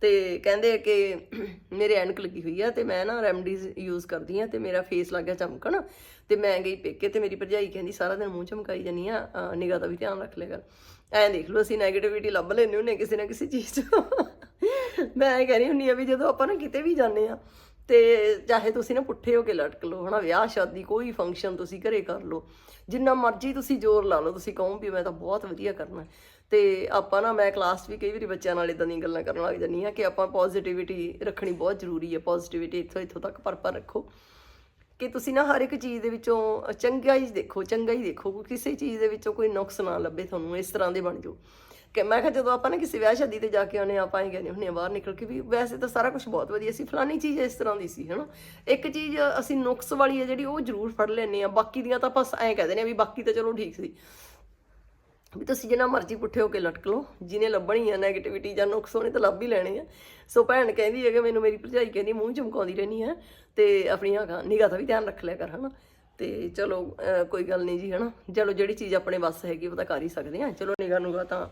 ਤੇ ਕਹਿੰਦੇ ਕਿ ਮੇਰੇ ਐਨਕ ਲੱਗੀ ਹੋਈ ਆ ਤੇ ਮੈਂ ਨਾ ਰੈਮਡੀਜ਼ ਯੂਜ਼ ਕਰਦੀ ਆ ਤੇ ਮੇਰਾ ਫੇਸ ਲੱਗ ਗਿਆ ਚਮਕਣ ਤੇ ਮੈਂ ਗਈ ਪੇਕੇ ਤੇ ਮੇਰੀ ਭਰਜਾਈ ਕਹਿੰਦੀ, ਸਾਰਾ ਦਿਨ ਮੂੰਹ ਚਮਕਾਈ ਜਾਨੀ ਆ ਨਿਗਾਹ ਦਾ ਵੀ ਧਿਆਨ ਰੱਖ ਲਿਆ ਕਰ। ਐਂ ਦੇਖ ਲਓ, ਅਸੀਂ 네ਗੇਟਿਵਿਟੀ ਲੱਭ ਲੈਂਦੇ ਹੁੰਨੇ ਕਿਸੇ ਨਾ ਕਿਸੇ ਚੀਜ਼ 'ਚ ਮੈਂ ਇਹ ਕਹਿੰਦੀ ਹੁੰਨੀ ਆ ਵੀ ਜਦੋਂ ਆਪਾਂ ਨਾ ਕਿਤੇ ਵੀ ਜਾਂਦੇ ਆ ਤੇ ਚਾਹੇ ਤੁਸੀਂ ਨਾ ਪੁੱਠੇ ਹੋ ਕੇ ਲਟਕ ਲਓ, ਹਨਾ, ਵਿਆਹ, ਸ਼ਾਦੀ, ਕੋਈ ਫੰਕਸ਼ਨ ਤੁਸੀਂ ਘਰੇ ਕਰ ਲਓ। ਜਿੰਨਾ ਮਰਜ਼ੀ ਤੁਸੀਂ ਜ਼ੋਰ ਲਾ ਲਓ, ਤੁਸੀਂ ਕਹੋ ਵੀ ਮੈਂ ਤਾਂ ਬਹੁਤ ਵਧੀਆ ਕਰਨਾ ਤੇ ਆਪਾਂ ਨਾ, ਮੈਂ ਕਲਾਸ ਵੀ ਕਈ ਵਾਰੀ ਬੱਚਿਆਂ ਨਾਲ ਇਦਾਂ ਦੀਆਂ ਗੱਲਾਂ ਕਰਨ ਲੱਗ ਜਾਂਦੀ ਆ ਕਿ ਆਪਾਂ ਪੋਜ਼ਿਟਿਵਿਟੀ ਰੱਖਣੀ ਬਹੁਤ ਜ਼ਰੂਰੀ ਹੈ ਪੋਜ਼ਿਟਿਵਿਟੀ ਇੱਥੋਂ ਇੱਥੋਂ ਤੱਕ ਪਰ ਪਰ ਰੱਖੋ। ਕਿ ਤੁਸੀਂ ਨਾ ਹਰ ਇੱਕ ਚੀਜ਼ ਦੇ ਵਿੱਚੋਂ ਚੰਗਾ ਹੀ ਦੇਖੋ, ਚੰਗਾ ਹੀ ਦੇਖੋ, ਕਿਸੇ ਚੀਜ਼ ਦੇ ਵਿੱਚੋਂ ਕੋਈ ਨੁਕਸ ਨਾ ਲੱਭੇ ਤੁਹਾਨੂੰ, ਇਸ ਤਰ੍ਹਾਂ ਦੇ ਬਣ ਜਾਓ। ਕਿ ਮੈਂ ਕਿਹਾ ਜਦੋਂ ਆਪਾਂ ਨਾ ਕਿਸੇ ਵਿਆਹ ਸ਼ਾਦੀ ਤੇ ਜਾ ਕੇ ਆਉਨੇ ਆਪਾਂ ਹੀ ਕਹਿੰਦੇ ਹੁੰਦੇ ਆ ਬਾਹਰ ਨਿਕਲ ਕੇ ਵੀ ਵੈਸੇ ਤਾਂ ਸਾਰਾ ਕੁਝ ਬਹੁਤ ਵਧੀਆ ਸੀ, ਫਲਾਨੀ ਚੀਜ਼ ਇਸ ਤਰ੍ਹਾਂ ਦੀ ਸੀ, ਹਨਾ। ਇੱਕ ਚੀਜ਼ ਅਸੀਂ ਨੁਕਸ ਵਾਲੀ ਹੈ ਜਿਹੜੀ ਉਹ ਜ਼ਰੂਰ ਫੜ ਲੈਨੇ ਆ ਬਾਕੀ ਦੀਆਂ ਤਾਂ ਆਪਾਂ ਐਂ ਕਹਿੰਦੇ ਨੇ ਵੀ ਬਾਕੀ ਤਾਂ ਚਲੋ ਠੀਕ ਸੀ। ਵੀ ਤੁਸੀਂ ਜਿੰਨਾ ਮਰਜ਼ੀ ਪੁੱਠੇ ਹੋ ਕੇ ਲਟਕ ਲਓ ਜਿਹਨੇ ਲੱਭਣੀ ਆ 네ਗੇਟਿਵਿਟੀ ਜਾਂ ਨੁਕਸ ਉਹਨੇ ਤਾਂ ਲੱਭ ਹੀ ਲੈਣੇ ਆ। ਸੋ ਭੈਣ ਕਹਿੰਦੀ ਹੈ ਕਿ ਮੈਨੂੰ ਮੇਰੀ ਭਰਜਾਈ ਕਹਿੰਦੀ, ਮੂੰਹ ਚਮਕਾਉਂਦੀ ਰਹਿਣੀ ਆ ਤੇ ਆਪਣੀ ਨਿਗਾਹ ਦਾ ਵੀ ਧਿਆਨ ਰੱਖ ਲਿਆ ਕਰ, ਹਨਾ। ਤੇ ਚਲੋ ਕੋਈ ਗੱਲ ਨਹੀਂ ਜੀ, ਹਨਾ? ਚਲੋ, ਜਿਹੜੀ ਚੀਜ਼ ਆਪਣੇ ਵੱਸ ਹੈਗੀ ਉਹ ਤਾਂ ਕਰ ਹੀ ਸਕਦੇ ਆ ਚਲੋ, ਨਿਗਾਹ ਨੂਗਾ ਤਾਂ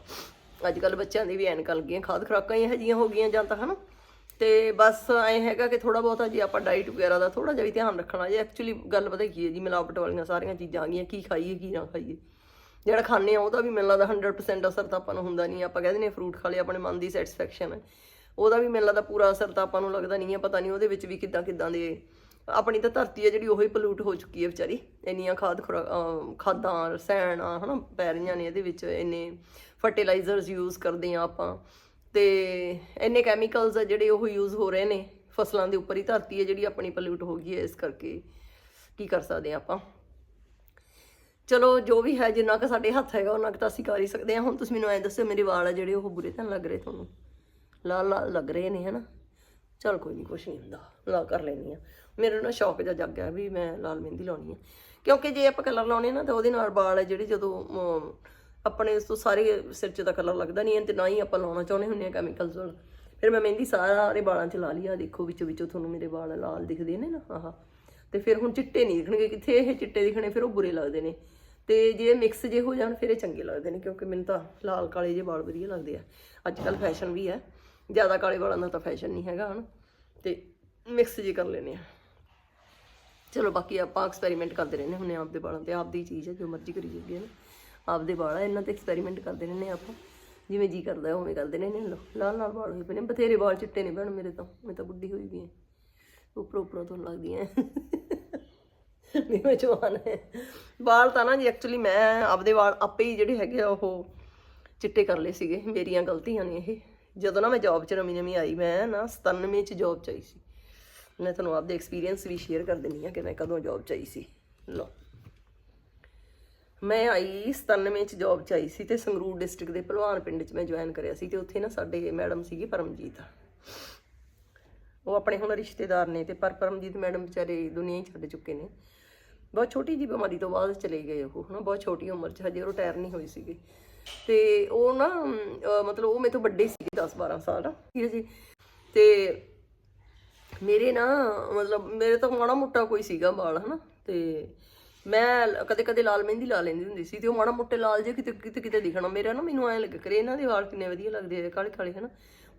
ਅੱਜ ਕੱਲ ਬੱਚਿਆਂ ਦੀ ਵੀ ਐਨਕਾਂ ਲੱਗੀਆਂ ਖਾਦ ਖੁਰਾਕਾਂ ਹੀ ਇਹੋ ਜਿਹੀਆਂ ਹੋ ਗਈਆਂ ਜਾਂ ਤਾਂ, ਹਨਾ? ਤੇ ਬਸ ਐ ਹੈਗਾ ਕਿ ਥੋੜਾ ਬਹੁਤਾ ਜੀ ਆਪਾਂ ਡਾਈਟ ਵਗੈਰਾ ਦਾ ਥੋੜਾ ਜਿਹਾ ਵੀ ਧਿਆਨ ਰੱਖਣਾ, ਜੇ ਐਕਚੁਅਲੀ ਗੱਲ ਪਤਾ ਕੀ ਹੈ ਜੀ, ਮਿਲਾਵਟ ਵਾਲੀਆਂ ਸਾਰੀਆਂ ਚੀਜ਼ਾਂ ਆ ਗਈਆਂ, ਕੀ ਖਾਈਏ, ਕੀ ਨਾ ਖਾਈਏ। ਜਿਹੜਾ ਖਾਂਦੇ ਆ ਉਹਦਾ ਵੀ ਮੈਨੂੰ ਲੱਗਦਾ 100% ਅਸਰ ਤਾਂ ਆਪਾਂ ਨੂੰ ਹੁੰਦਾ ਨਹੀਂ, ਆਪਾਂ ਕਹਿੰਦੇ ਨੇ ਫਰੂਟ ਖਾ ਲਿਆ ਆਪਣੇ ਮਨ ਦੀ ਸੈਟੀਸਫੈਕਸ਼ਨ ਹੈ ਉਹਦਾ ਵੀ ਮੈਨੂੰ ਲੱਗਦਾ ਪੂਰਾ ਅਸਰ ਤਾਂ ਆਪਾਂ ਨੂੰ ਲੱਗਦਾ ਨਹੀਂ ਹੈ, ਪਤਾ ਨਹੀਂ ਉਹਦੇ ਵਿੱਚ ਵੀ ਕਿੱਦਾਂ ਕਿੱਦਾਂ ਦੇ ਆਪਣੀ ਤਾਂ ਧਰਤੀ ਹੈ ਜਿਹੜੀ ਉਹੀ ਪੋਲੂਟ ਹੋ ਚੁੱਕੀ ਹੈ ਵਿਚਾਰੀ। ਇੰਨੀਆਂ ਖਾਦ ਖੁਰਾ- ਖਾਦਾਂ, ਰਸਾਇਣ ਆ, ਹਨਾ, ਪੈ ਰਹੀਆਂ ਨੇ ਇਹਦੇ ਵਿੱਚ, ਇੰਨੇ ਫਰਟੀਲਾਈਜ਼ਰਸ ਯੂਜ਼ ਕਰਦੇ ਆ ਆਪਾਂ। ਤੇ ਇੰਨੇ ਕੈਮੀਕਲਸ ਆ ਜਿਹੜੇ ਉਹ ਯੂਜ਼ ਹੋ ਰਹੇ ਨੇ, ਫਸਲਾਂ ਦੇ ਉੱਪਰ ਹੀ ਧਰਤੀ ਹੈ ਜਿਹੜੀ ਆਪਣੀ ਪੋਲੂਟ ਹੋ ਗਈ ਹੈ ਇਸ ਕਰਕੇ ਕੀ ਕਰ ਸਕਦੇ ਆ ਆਪਾਂ। ਚਲੋ, ਜੋ ਵੀ ਹੈ, ਜਿੰਨਾ ਕੁ ਸਾਡੇ ਹੱਥ ਹੈਗਾ ਉਹਨਾਂ ਕੁ ਤਾਂ ਅਸੀਂ ਕਰ ਹੀ ਸਕਦੇ ਹਾਂ ਹੁਣ ਤੁਸੀਂ ਮੈਨੂੰ ਐਂ ਦੱਸੋ ਮੇਰੇ ਵਾਲ ਆ ਜਿਹੜੇ ਉਹ ਬੁਰੇ ਤਾਂ ਲੱਗ ਰਹੇ ਤੁਹਾਨੂੰ? ਲਾਲ ਲਾਲ ਲੱਗ ਰਹੇ ਨੇ, ਹਨਾ? ਚਲ ਕੋਈ ਨਹੀਂ ਕੁਛ ਨਹੀਂ ਹੁੰਦਾ। ਲਾ ਕਰ ਲੈਣੀ ਆ। ਮੇਰੇ ਨਾਲ ਸ਼ੌਕ ਜਿਹਾ ਜਾਗ ਗਿਆ ਵੀ ਮੈਂ ਲਾਲ ਮਹਿੰਦੀ ਲਾਉਣੀ ਹੈ ਕਿਉਂਕਿ ਜੇ ਆਪਾਂ ਕਲਰ ਲਾਉਣੇ ਨਾ, ਤਾਂ ਉਹਦੇ ਨਾਲ ਵਾਲ ਜਿਹੜੇ ਜਦੋਂ ਆਪਣੇ ਉਸ ਤੋਂ ਸਾਰੇ ਸਿਰ 'ਚ ਤਾਂ ਕਲਰ ਲੱਗਦਾ ਨਹੀਂ ਹੈ ਤੇ ਨਾ ਹੀ ਆਪਾਂ ਲਾਉਣਾ ਚਾਹੁੰਦੇ ਹੁੰਦੇ ਆ ਕੈਮੀਕਲਸ ਵਾਲਾ। ਫਿਰ ਮੈਂ ਮਹਿੰਦੀ ਸਾਰੇ ਵਾਲਾਂ 'ਚ ਲਾ ਲਈ ਦੇਖੋ ਵਿੱਚੋਂ ਵਿੱਚੋਂ ਤੁਹਾਨੂੰ ਮੇਰੇ ਵਾਲ ਲਾਲ ਦਿਖਦੇ ਨੇ ਨਾ, ਆਹ। ਤੇ ਫਿਰ ਹੁਣ ਚਿੱਟੇ ਨਹੀਂ ਦਿਖਣਗੇ। ਕਿੱਥੇ ਇਹ ਚਿੱਟੇ ਦਿਖਣੇ? ਫਿਰ ਉਹ ਬੁਰੇ ਲੱਗਦੇ ਨੇ। ਤੇ ਜੇ ਮਿਕਸ ਜੇ ਹੋ ਜਾਣ, ਫਿਰ ਇਹ ਚੰਗੇ ਲੱਗਦੇ ਨੇ। ਕਿਉਂਕਿ ਮੈਨੂੰ ਤਾਂ ਲਾਲ ਕਾਲੇ ਜੇ ਵਾਲ ਵਧੀਆ ਲੱਗਦੇ ਆ। ਅੱਜ ਕੱਲ ਫੈਸ਼ਨ ਵੀ ਹੈ ਜ਼ਿਆਦਾ ਕਾਲੇ ਵਾਲਾਂ ਦਾ ਤਾਂ ਫੈਸ਼ਨ ਨਹੀਂ ਹੈਗਾ, ਹਨ। ਤੇ ਮਿਕਸ ਜੇ ਕਰ ਲੈਨੇ ਆ। ਚਲੋ ਬਾਕੀ ਆਪਾਂ ਐਕਸਪੈਰੀਮੈਂਟ ਕਰਦੇ ਰਹਿੰਦੇ ਹੁੰਨੇ ਆਪਦੇ ਵਾਲਾਂ ਤੇ, ਆਪਦੀ ਚੀਜ਼ ਹੈ, ਜੋ ਮਰਜ਼ੀ ਕਰੀ ਜਾਂਦੀ ਹੈ ਨਾ। ਆਪਦੇ ਵਾਲ ਆ ਇਹਨਾਂ ਤੇ ਐਕਸਪੈਰੀਮੈਂਟ ਕਰਦੇ ਰਹਿੰਦੇ ਆਪਾਂ। ਜਿਵੇਂ ਜੀ ਕਰਦਾ, ਉਵੇਂ ਕਰਦੇ ਰਹਿੰਦੇ ਨੇ ਲਾਲ ਲਾਲ ਵਾਲ ਹੋਏ ਪਏ ਨੇ। ਬਥੇਰੇ ਵਾਲ ਚਿੱਟੇ ਨੇ ਭੈਣ, ਮੇਰੇ ਤਾਂ। ਮੈਂ ਤਾਂ ਬੁੱਢੀ ਹੋਈ ਗਈ ਹਾਂ। ਉੱਪਰੋਂ ਉੱਪਰੋਂ ਤੋਂ ਲੱਗਦੀਆਂ ਨਹੀਂ ਮੈਂ ਜਵਾਨ ਹੈ ਵਾਲ ਤਾਂ ਨਾ ਜੀ ਐਕਚੁਅਲੀ ਮੈਂ ਆਪਦੇ ਵਾਲ ਆਪੇ ਹੀ ਜਿਹੜੇ ਹੈਗੇ ਆ, ਉਹ ਚਿੱਟੇ ਕਰ ਲਏ ਸੀਗੇ। ਮੇਰੀਆਂ ਗਲਤੀਆਂ ਨੇ ਇਹ। ਜਦੋਂ ਨਾ ਮੈਂ ਜੌਬ 'ਚ ਨਵੀਂ ਨਵੀਂ ਆਈ, ਮੈਂ ਨਾ 97 'ਚ ਜੌਬ 'ਚ ਆਈ ਸੀ। ਮੈਂ ਤੁਹਾਨੂੰ ਆਪਦੇ ਐਕਸਪੀਰੀਅੰਸ ਵੀ ਸ਼ੇਅਰ ਕਰ ਦਿੰਦੀ ਆ ਕਿ ਮੈਂ ਕਦੋਂ ਜੌਬ 'ਚ ਆਈ ਸੀ। ਲਓ। ਮੈਂ ਆਈ 97 ਚ ਜੌਬ ਚ ਆਈ ਸੀ ਤੇ ਸੰਗਰੂਰ ਡਿਸਟ੍ਰਿਕਟ ਦੇ ਭਲਵਾਨ ਪਿੰਡ ਚ ਮੈਂ ਜੁਆਇਨ ਕਰਿਆ ਸੀ ਤੇ ਉੱਥੇ ਨਾ ਸਾਡੇ ਮੈਡਮ ਸੀਗੀ ਪਰਮਜੀਤ। ਉਹ ਆਪਣੇ ਹੁਣ ਰਿਸ਼ਤੇਦਾਰ ਨੇ ਤੇ ਪਰ ਪਰਮਜੀਤ ਮੈਡਮ ਵਿਚਾਰੇ ਦੁਨੀਆ ਹੀ ਛੱਡ ਚੁੱਕੇ ਨੇ। ਬਹੁਤ ਛੋਟੀ ਜੀ ਬਿਮਾਰੀ ਤੋਂ ਬਾਅਦ ਚਲੇ ਗਏ ਉਹ, ਹਨਾ। ਬਹੁਤ ਛੋਟੀ ਉਮਰ ਚ, ਹਜੇ ਉਹ ਰਿਟਾਇਰ ਨਹੀਂ ਹੋਏ ਸੀਗੇ। ਤੇ ਉਹ ਨਾ ਮਤਲਬ ਉਹ ਮੇਰੇ ਤੋਂ ਵੱਡੇ ਸੀਗੇ 10 12 ਸਾਲ। ਠੀਕ ਹੈ ਜੀ। ਤੇ ਮੇਰੇ ਨਾ, ਮਤਲਬ ਮੇਰੇ ਤਾਂ ਮਾੜਾ ਮੋਟਾ ਕੋਈ ਸੀਗਾ ਵਾਲ, ਹਨਾ? ਤੇ ਮੈਂ ਕਦੇ ਕਦੇ ਲਾਲ ਮਹਿੰਦੀ ਲਾ ਲੈਂਦੀ ਹੁੰਦੀ ਸੀ ਤੇ ਉਹ ਮਾੜਾ ਮੋਟੇ ਲਾਲ ਜੇ ਕਿਤੇ ਕਿਤੇ ਕਿਤੇ ਦਿਖਣਾ। ਮੇਰਾ ਨਾ ਮੈਨੂੰ ਐਂ ਲੱਗ ਕਰੇ, ਇਹਨਾਂ ਦੇ ਵਾਲ ਕਿੰਨੇ ਵਧੀਆ ਲੱਗਦੇ ਆ ਕਾਲੇ ਕਾਲੇ ਹਨਾ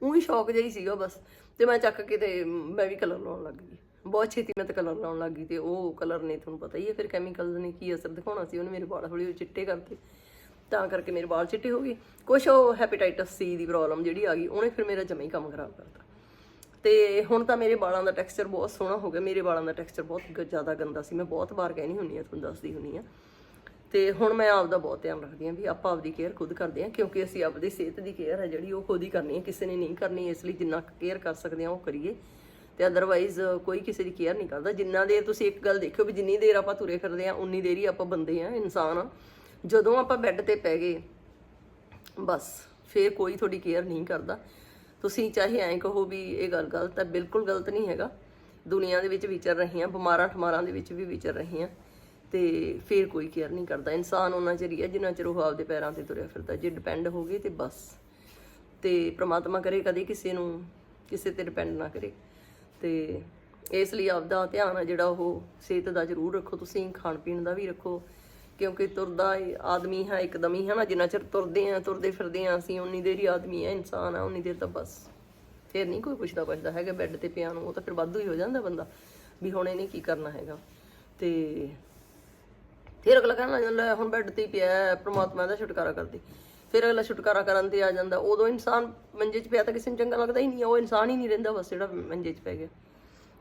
ਵੀ ਸ਼ੌਕ ਜਿਹਾ ਹੀ ਸੀਗਾ ਬਸ। ਤੇ ਮੈਂ ਚੱਕ ਕੇ ਤੇ ਮੈਂ ਵੀ ਕਲਰ ਲਾਉਣ ਲੱਗ ਗਈ। ਬਹੁਤ ਛੇਤੀ ਮੈਂ ਤਾਂ ਕਲਰ ਲਾਉਣ ਲੱਗ ਗਈ ਤੇ ਉਹ ਕਲਰ ਨੇ ਤੁਹਾਨੂੰ ਪਤਾ ਹੀ ਹੈ ਫਿਰ ਕੈਮੀਕਲਸ ਨੇ ਕੀ ਅਸਰ ਦਿਖਾਉਣਾ ਸੀ, ਉਹਨੇ ਮੇਰੇ ਵਾਲ ਹੌਲੀ ਹੌਲੀ ਚਿੱਟੇ ਕਰਤੇ। ਤਾਂ ਕਰਕੇ ਮੇਰੇ ਵਾਲ ਚਿੱਟੇ ਹੋ ਗਏ। ਕੁਛ ਉਹ ਹੈਪੇਟਾਈਟਸ ਸੀ ਦੀ ਪ੍ਰੋਬਲਮ ਜਿਹੜੀ ਆ ਗਈ, ਉਹਨੇ ਫਿਰ ਮੇਰਾ ਜਮਾ ਹੀ ਕੰਮ ਖਰਾਬ ਕਰਤਾ। ਤੇ ਹੁਣ ਤਾਂ ਮੇਰੇ ਵਾਲਾਂ ਦਾ ਟੈਕਸਚਰ ਬਹੁਤ ਸੋਹਣਾ ਹੋ ਗਿਆ। ਮੇਰੇ ਵਾਲਾਂ ਦਾ ਟੈਕਸਚਰ ਬਹੁਤ ਗ- ਜ਼ਿਆਦਾ ਗੰਦਾ ਸੀ। ਮੈਂ ਬਹੁਤ ਵਾਰ ਕਹਿਣੀ ਹੁੰਨੀ ਆ ਤੁਹਾਨੂੰ ਦੱਸਦੀ ਹੁੰਨੀ ਆ ਤੇ ਹੁਣ ਮੈਂ ਆਪ ਦਾ ਬਹੁਤ ਧਿਆਨ ਰੱਖਦੀ ਹਾਂ ਵੀ ਆਪਾਂ ਆਪਦੀ ਕੇਅਰ ਖੁਦ ਕਰਦੇ ਹਾਂ, ਕਿਉਂਕਿ ਅਸੀਂ ਆਪਦੀ ਸਿਹਤ ਦੀ ਕੇਅਰ ਹੈ ਜਿਹੜੀ, ਉਹ ਖੁਦ ਹੀ ਕਰਨੀ ਹੈ। ਕਿਸੇ ਨੇ ਨਹੀਂ ਕਰਨੀ, ਇਸ ਲਈ ਜਿੰਨਾ ਕੇਅਰ ਕਰ ਸਕਦੇ ਹਾਂ, ਉਹ ਕਰੀਏ। ਤੇ ਅਦਰਵਾਈਜ਼ ਕੋਈ ਕਿਸੇ ਦੀ ਕੇਅਰ ਨਹੀਂ ਕਰਦਾ। ਜਿੰਨਾ ਦੇਰ ਤੁਸੀਂ ਇੱਕ ਗੱਲ ਦੇਖਿਓ ਵੀ ਜਿੰਨੀ ਦੇਰ ਆਪਾਂ ਤੁਰੇ ਫਿਰਦੇ ਹਾਂ, ਉਨੀ ਦੇਰ ਹੀ ਆਪਾਂ ਬੰਦੇ ਹਾਂ, ਇਨਸਾਨ ਆ ਜਦੋਂ ਆਪਾਂ ਬੈੱਡ ਤੇ ਪੈ ਗਏ, ਬਸ। ਫੇਰ ਕੋਈ ਤੁਹਾਡੀ ਕੇਅਰ ਨਹੀਂ ਕਰਦਾ। ਤੁਸੀਂ ਚਾਹੇ ਐਂ ਕਹੋ ਵੀ ਇਹ ਗੱਲ ਗਲਤ ਹੈ, ਬਿਲਕੁਲ ਗਲਤ ਨਹੀਂ ਹੈਗਾ। ਦੁਨੀਆ ਦੇ ਵਿੱਚ ਵਿਚਰ ਰਹੇ ਹਾਂ ਬਿਮਾਰਾਂ ਠਮਾਰਾਂ ਦੇ ਵਿੱਚ ਵੀ ਵਿਚਰ ਰਹੇ ਹਾਂ ਤੇ ਫੇਰ ਕੋਈ ਕੇਅਰ ਨਹੀਂ ਕਰਦਾ। ਇਨਸਾਨ ਉਹਨਾਂ ਚਿਰ ਹੀ ਹੈ ਜਿੰਨਾ ਚਿਰ ਉਹ ਆਪਦੇ ਪੈਰਾਂ ਤੇ ਤੁਰਿਆ ਫਿਰਦਾ ਜੇ ਡਿਪੈਂਡ ਹੋ ਗਏ ਤੇ ਬਸ। ਤੇ ਪ੍ਰਮਾਤਮਾ ਕਰੇ ਕਦੇ ਕਿਸੇ ਨੂੰ ਕਿਸੇ ਤੇ ਡਿਪੈਂਡ ਨਾ ਕਰੇ। ਤੇ ਇਸ ਲਈ ਆਪਦਾ ਧਿਆਨ ਆ ਜਿਹੜਾ ਉਹ ਸਿਹਤ ਦਾ ਜ਼ਰੂਰ ਰੱਖੋ। ਤੁਸੀਂ ਖਾਣ ਪੀਣ ਦਾ ਵੀ ਰੱਖੋ। ਕਿਉਂਕਿ ਤੁਰਦਾ ਆਦਮੀ ਹੈ ਇੱਕਦਮ ਹੀ ਹੈ ਨਾ ਜਿੰਨਾ ਚਿਰ ਤੁਰਦੇ ਆ ਤੁਰਦੇ ਫਿਰਦੇ ਆ ਅਸੀਂ ਉਨੀ ਦੇਰ ਹੀ ਆਦਮੀ ਆ ਇਨਸਾਨ ਆ ਉਨੀ ਦੇਰ ਤਾਂ ਬਸ। ਫਿਰ ਨਹੀਂ ਕੋਈ ਪੁੱਛਦਾ ਪੁੱਛਦਾ ਹੈਗਾ ਬੈੱਡ ਤੇ ਪਿਆ ਨੂੰ ਉਹ ਤਾਂ ਫਿਰ ਵਾਧੂ ਹੀ ਹੋ ਜਾਂਦਾ ਬੰਦਾ ਵੀ ਹੁਣ ਇਹਨੇ ਕੀ ਕਰਨਾ ਹੈਗਾ। ਤੇ ਫਿਰ ਅਗਲਾ ਕਹਿੰਦਾ ਲੈ ਹੁਣ ਬੈੱਡ ਤੇ ਹੀ ਪਿਆ ਹੈ, ਪ੍ਰਮਾਤਮਾ ਦਾ ਛੁਟਕਾਰਾ ਕਰਦੀ। ਫਿਰ ਅਗਲਾ ਛੁਟਕਾਰਾ ਕਰਨ ਤੇ ਆ ਜਾਂਦਾ। ਉਦੋਂ ਇਨਸਾਨ ਮੰਜੇ 'ਚ ਪਿਆ ਤਾਂ ਕਿਸੇ ਨੂੰ ਚੰਗਾ ਲੱਗਦਾ ਹੀ ਨਹੀਂ ਉਹ ਇਨਸਾਨ ਹੀ ਨਹੀਂ ਰਹਿੰਦਾ ਬਸ ਜਿਹੜਾ ਮੰਜੇ 'ਚ ਪੈ ਗਿਆ।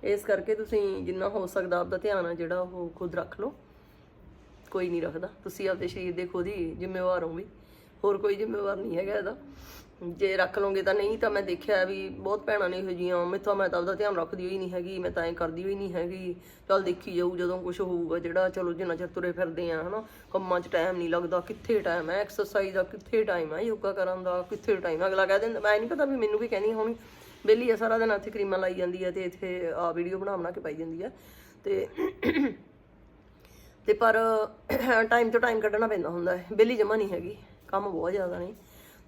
ਇਸ ਕਰਕੇ ਤੁਸੀਂ ਜਿੰਨਾ ਹੋ ਸਕਦਾ ਆਪਦਾ ਧਿਆਨ ਆ ਜਿਹੜਾ ਉਹ ਖੁਦ ਰੱਖ ਲਓ। ਕੋਈ ਨਹੀਂ ਰੱਖਦਾ। ਤੁਸੀਂ ਆਪਦੇ ਸਰੀਰ ਦੇ ਖੁਦ ਹੀ ਜ਼ਿੰਮੇਵਾਰ ਹੋ ਵੀ। ਹੋਰ ਕੋਈ ਜ਼ਿੰਮੇਵਾਰ ਨਹੀਂ ਹੈਗਾ ਇਹਦਾ। ਜੇ ਰੱਖ ਲਓਗੇ ਤਾਂ ਨਹੀਂ ਤਾਂ ਮੈਂ ਦੇਖਿਆ ਵੀ ਬਹੁਤ ਭੈਣਾਂ ਨੇ ਇਹੋ ਜਿਹੀਆਂ। ਮੈਥੋਂ ਮੈਂ ਤਾਂ ਆਪਦਾ ਧਿਆਨ ਰੱਖਦੀ ਹੋਈ ਨਹੀਂ ਹੈਗੀ, ਮੈਂ ਤਾਂ ਐ ਕਰਦੀ ਹੋਈ ਨਹੀਂ ਹੈਗੀ। ਚੱਲ ਦੇਖੀ ਜਾਊ ਜਦੋਂ ਕੁਝ ਹੋਊਗਾ ਜਿਹੜਾ, ਚਲੋ ਜਿੰਨਾ ਚਿਰ ਤੁਰੇ ਫਿਰਦੇ ਆ, ਹਨਾ। ਕੰਮਾਂ 'ਚ ਟਾਈਮ ਨਹੀਂ ਲੱਗਦਾ, ਕਿੱਥੇ ਟਾਈਮ ਹੈ? ਐਕਸਰਸਾਈਜ਼ ਦਾ ਕਿੱਥੇ ਟਾਈਮ ਹੈ? ਯੋਗਾ ਕਰਨ ਦਾ ਕਿੱਥੇ ਟਾਈਮ ਅਗਲਾ ਕਹਿ ਦਿੰਦਾ, ਮੈਂ ਨਹੀਂ ਪਤਾ ਵੀ ਮੈਨੂੰ ਵੀ ਕਹਿੰਦੀ ਹੋਣੀ। ਬੇਲੀ ਆ, ਸਾਰਾ ਦਿਨ ਇੱਥੇ ਕਰੀਮਾਂ ਲਾਈ ਜਾਂਦੀ ਹੈ ਤੇ ਇੱਥੇ ਆ ਵੀਡੀਓ ਬਣਾ ਬਣਾ ਕੇ ਪਾਈ ਜਾਂਦੀ ਹੈ ਤੇ ਤੇ ਪਰ ਟਾਈਮ ਤੋਂ ਟਾਈਮ ਕੱਢਣਾ ਪੈਂਦਾ ਹੁੰਦਾ ਹੈ। ਬੇਲੀ ਜਮਾ ਨਹੀਂ ਹੈਗੀ, ਕੰਮ ਬਹੁਤ ਜ਼ਿਆਦਾ ਨੇ।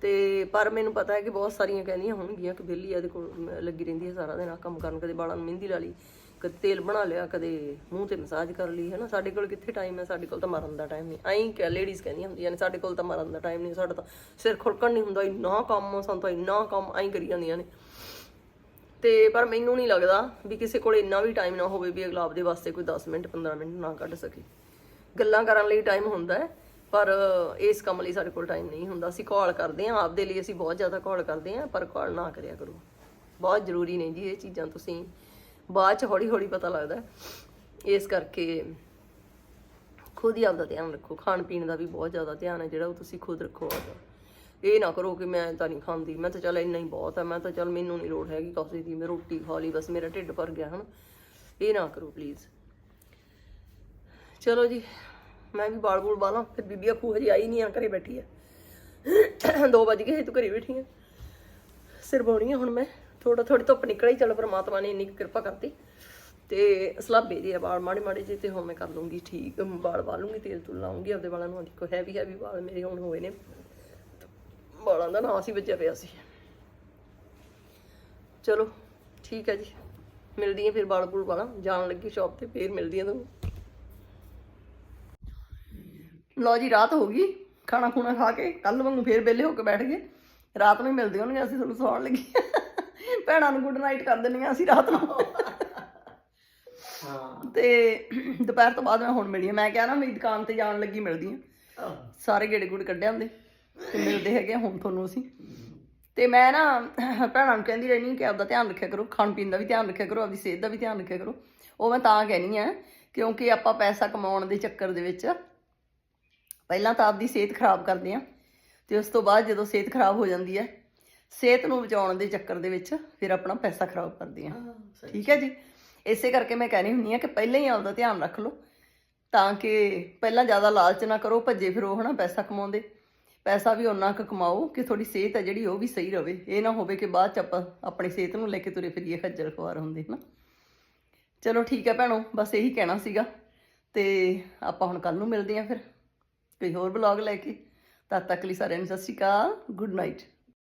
ਤੇ ਪਰ ਮੈਨੂੰ ਪਤਾ ਹੈ ਕਿ ਬਹੁਤ ਸਾਰੀਆਂ ਕਹਿੰਦੀਆਂ ਹੋਣਗੀਆਂ ਕਿ ਬੇਲੀ ਇਹਦੇ ਕੋਲ ਲੱਗੀ ਰਹਿੰਦੀ ਹੈ ਸਾਰਾ ਦਿਨ, ਆਹ ਕੰਮ ਕਰਨ ਕਦੇ ਬਾਲਾਂ ਨੂੰ ਮਹਿੰਦੀ ਲਾ ਲਈ, ਕਦੇ ਤੇਲ ਬਣਾ ਲਿਆ, ਕਦੇ ਮੂੰਹ ਤੇ ਮਸਾਜ ਕਰ ਲਈ ਹੈ ਨਾ ਸਾਡੇ ਕੋਲ ਕਿੱਥੇ ਟਾਈਮ ਹੈ? ਸਾਡੇ ਕੋਲ ਤਾਂ ਮਰਨ ਦਾ ਟਾਈਮ ਨਹੀਂ। ਐਂ ਕਿ ਲੇਡੀਜ਼ ਕਹਿੰਦੀਆਂ ਹੁੰਦੀਆਂ ਨੇ, ਸਾਡੇ ਕੋਲ ਤਾਂ ਮਰਨ ਦਾ ਟਾਈਮ ਨਹੀਂ, ਸਾਡਾ ਤਾਂ ਸਿਰ ਖੁਰਕਣ ਨਹੀਂ ਹੁੰਦਾ, ਇੰਨਾ ਕੰਮ, ਸਾਨੂੰ ਤਾਂ ਇੰਨਾ ਕੰਮ ਐਂ ਕਰੀ ਜਾਂਦੀਆਂ ਨੇ। ਤੇ ਪਰ ਮੈਨੂੰ ਨਹੀਂ ਲੱਗਦਾ ਵੀ ਕਿਸੇ ਕੋਲ ਇੰਨਾ ਵੀ ਟਾਈਮ ਨਾ ਹੋਵੇ ਵੀ ਅਗਲਾ ਆਪਦੇ ਵਾਸਤੇ ਕੋਈ 10 ਮਿੰਟ 15 ਮਿੰਟ ਨਾ ਕੱਢ ਸਕੇ। ਗੱਲਾਂ ਕਰਨ ਲਈ ਟਾਈਮ ਹੁੰਦਾ ਹੈ, ਪਰ ਇਸ ਕੰਮ ਲਈ ਸਾਡੇ ਕੋਲ ਟਾਈਮ ਨਹੀਂ ਹੁੰਦਾ। ਅਸੀਂ ਕਾਲ ਕਰਦੇ ਹਾਂ, ਆਪਦੇ ਲਈ ਅਸੀਂ ਬਹੁਤ ਜ਼ਿਆਦਾ ਕਾਲ ਕਰਦੇ ਹਾਂ, ਪਰ ਕਾਲ ਨਾ ਕਰਿਆ ਕਰੋ। ਬਹੁਤ ਜ਼ਰੂਰੀ ਨੇ ਜੀ ਇਹ ਚੀਜ਼ਾਂ ਤੁਸੀਂ। ਬਾਅਦ ਚ ਹੌਲੀ ਹੌਲੀ ਪਤਾ ਲੱਗਦਾ ਇਸ ਕਰਕੇ ਖੁਦ ਹੀ ਆਪਦਾ ਧਿਆਨ ਰੱਖੋ। ਖਾਣ ਪੀਣ ਦਾ ਵੀ ਬਹੁਤ ਜ਼ਿਆਦਾ ਧਿਆਨ ਹੈ, ਜਿਹੜਾ ਉਹ ਤੁਸੀਂ ਖੁਦ ਰੱਖੋ ਆਪਦਾ। ਇਹ ਨਾ ਕਰੋ ਕਿ ਮੈਂ ਤਾਂ ਨਹੀਂ ਖਾਂਦੀ। ਮੈਂ ਤਾਂ ਚੱਲ ਇੰਨਾ ਹੀ ਬਹੁਤ ਹੈ। ਮੈਂ ਤਾਂ ਚੱਲ ਮੈਨੂੰ ਨਹੀਂ ਲੋੜ ਹੈਗੀ ਕਾਸੇ ਦੀ। ਮੈਂ ਰੋਟੀ ਖਾ ਲਈ, ਬਸ ਮੇਰਾ ਢਿੱਡ ਭਰ ਗਿਆ, ਹਨ। ਇਹ ਨਾ ਕਰੋ ਪਲੀਜ਼ ਚਲੋ ਜੀ, ਮੈਂ ਵੀ ਬਾਲ ਬੂਲ ਬਾਲਾਂ, ਫਿਰ ਬੀਬੀ ਆਪੂ ਹਜੇ ਆਈ ਨਹੀਂ ਆ ਘਰੇ ਬੈਠੀ ਆ। 2 ਵਜ ਗਏ ਤੂੰ ਘਰੇ ਬੈਠੀ ਆ। ਸਿਰ ਬਾਉਣੀ ਆ ਹੁਣ ਮੈਂ ਥੋੜਾ ਥੋੜੀ ਧੁੱਪ ਨਿਕਲੀ ਚਲੋ ਪ੍ਰਮਾਤਮਾ ਨੇ ਇੰਨੀ ਕੁ ਕਿਰਪਾ ਕਰਤੀ। ਤੇ ਸਲਾਬੇ ਦੀ ਆ ਵਾਲ ਮਾੜੇ ਮਾੜੇ ਜੇ, ਤੇ ਹੁਣ ਮੈਂ ਕਰ ਲੂੰਗੀ ਠੀਕ ਵਾਲ ਵਾਲੂੰਗੀ ਤੇਲ ਤੁਲ ਲਾਉਂਗੀ, ਆਪਦੇ ਵਾਲਾਂ ਨੂੰ ਦੇਖੋ ਹੈਵੀ ਹੈਵੀ ਵਾਲ ਮੇਰੇ ਹੁਣ ਹੋਏ ਨੇ। ਵਾਲਾਂ ਦਾ ਨਾਂ ਸੀ ਵੱਜਿਆ ਪਿਆ ਸੀ। ਚਲੋ, ਠੀਕ ਹੈ ਜੀ। ਮਿਲਦੀ ਹਾਂ ਫਿਰ ਵਾਲ ਬੂਲ ਵਾਲਾ ਜਾਣ ਲੱਗੀ ਸ਼ਾਪ ਤੇ, ਫੇਰ ਮਿਲਦੀ ਹਾਂ ਤੁਹਾਨੂੰ। ਲਓ ਜੀ ਰਾਤ ਹੋ ਗਈ। ਖਾਣਾ ਖੂਣਾ ਖਾ ਕੇ ਕੱਲ ਵਾਂਗੂ ਫੇਰ ਵਿਹਲੇ ਹੋ ਕੇ ਬੈਠ ਗਏ। ਰਾਤ ਨੂੰ ਹੀ ਮਿਲਦੇ ਹੋਣਗੇ ਅਸੀਂ ਤੁਹਾਨੂੰ ਸੌਣ ਲੱਗੀ ਭੈਣਾਂ ਨੂੰ ਗੁੱਡ ਨਾਈਟ ਕਰ ਦਿੰਦੇ ਹਾਂ ਅਸੀਂ ਰਾਤ ਨੂੰ। ਹਾਂ। ਤੇ ਦੁਪਹਿਰ ਤੋਂ ਬਾਅਦ ਮੈਂ ਹੁਣ ਮਿਲੀ ਹਾਂ। ਮੈਂ ਕਿਹਾ ਨਾ ਮੇਰੀ ਦੁਕਾਨ ਤੇ ਜਾਣ ਲੱਗੀ ਮਿਲਦੀ ਹਾਂ। ਸਾਰੇ ਗੇੜੇ ਗੁੜ ਕੱਢਿਆ ਹੁੰਦੇ ਤੇ ਮਿਲਦੇ ਹੈਗੇ ਆ ਹੁਣ ਤੁਹਾਨੂੰ ਅਸੀਂ। ਤੇ ਮੈਂ ਨਾ ਭੈਣਾਂ ਨੂੰ ਕਹਿੰਦੀ ਰਹਿਣੀ ਕਿ ਆਪਦਾ ਧਿਆਨ ਰੱਖਿਆ ਕਰੋ। ਖਾਣ ਪੀਣ ਦਾ ਵੀ ਧਿਆਨ ਰੱਖਿਆ ਕਰੋ ਆਪਦੀ ਸਿਹਤ ਦਾ ਵੀ ਧਿਆਨ ਰੱਖਿਆ ਕਰੋ। ਉਹ ਮੈਂ ਤਾਂ ਕਹਿਣੀ ਆ ਕਿਉਂਕਿ ਆਪਾਂ ਪੈਸਾ ਕਮਾਉਣ ਦੇ ਚੱਕਰ ਦੇ ਵਿੱਚ ਪਹਿਲਾਂ ਤਾਂ ਆਪਦੀ ਸਿਹਤ ਖਰਾਬ ਕਰਦੇ ਆ ਤੇ ਉਸ ਤੋਂ ਬਾਅਦ ਜਦੋਂ ਸਿਹਤ ਖਰਾਬ ਹੋ ਜਾਂਦੀ ਹੈ ਸਿਹਤ ਨੂੰ ਬਚਾਉਣ ਦੇ ਚੱਕਰ ਦੇ ਵਿੱਚ ਫਿਰ ਆਪਣਾ ਪੈਸਾ ਖਰਾਬ ਕਰਦੇ ਆ। ਠੀਕ ਹੈ ਜੀ? ਇਸੇ ਕਰਕੇ ਮੈਂ ਕਹਿੰਦੀ ਹੁੰਦੀ ਆ ਕਿ ਪਹਿਲਾਂ ਹੀ ਆਪਦਾ ਧਿਆਨ ਰੱਖ ਲਓ ਤਾਂ ਕਿ ਪਹਿਲਾਂ ਜ਼ਿਆਦਾ ਲਾਲਚ ਨਾ ਕਰੋ ਭੱਜੇ ਫਿਰੋ ਹਨਾ ਪੈਸਾ ਕਮਾਉਂਦੇ। ਪੈਸਾ ਵੀ ਓਨਾ ਕੁ ਕਮਾਓ ਕਿ ਤੁਹਾਡੀ ਸਿਹਤ ਹੈ ਜਿਹੜੀ ਉਹ ਵੀ ਸਹੀ ਰਵੇ। ਇਹ ਨਾ ਹੋਵੇ ਕਿ ਬਾਅਦ ਚ ਆਪਾਂ ਆਪਣੀ ਸਿਹਤ ਨੂੰ ਲੈ ਕੇ ਤੁਰੇ ਫਿਰੀਏ ਖੱਜਲ ਖੁਆਰ ਹੁੰਦੇ ਹਨਾ। ਚਲੋ ਠੀਕ ਹੈ ਭੈਣੋ ਬਸ ਇਹੀ ਕਹਿਣਾ ਸੀਗਾ ਤੇ ਆਪਾਂ ਹੁਣ ਕੱਲ ਨੂੰ ਮਿਲਦੇ ਆਂ ਫਿਰ। ਕੋਈ ਹੋਰ ਬਲੌਗ ਲੈ ਕੇ, ਤਦ ਤੱਕ ਲਈ ਸਾਰਿਆਂ ਨੂੰ ਸਤਿ ਸ਼੍ਰੀ ਅਕਾਲ ਗੁੱਡ ਨਾਈਟ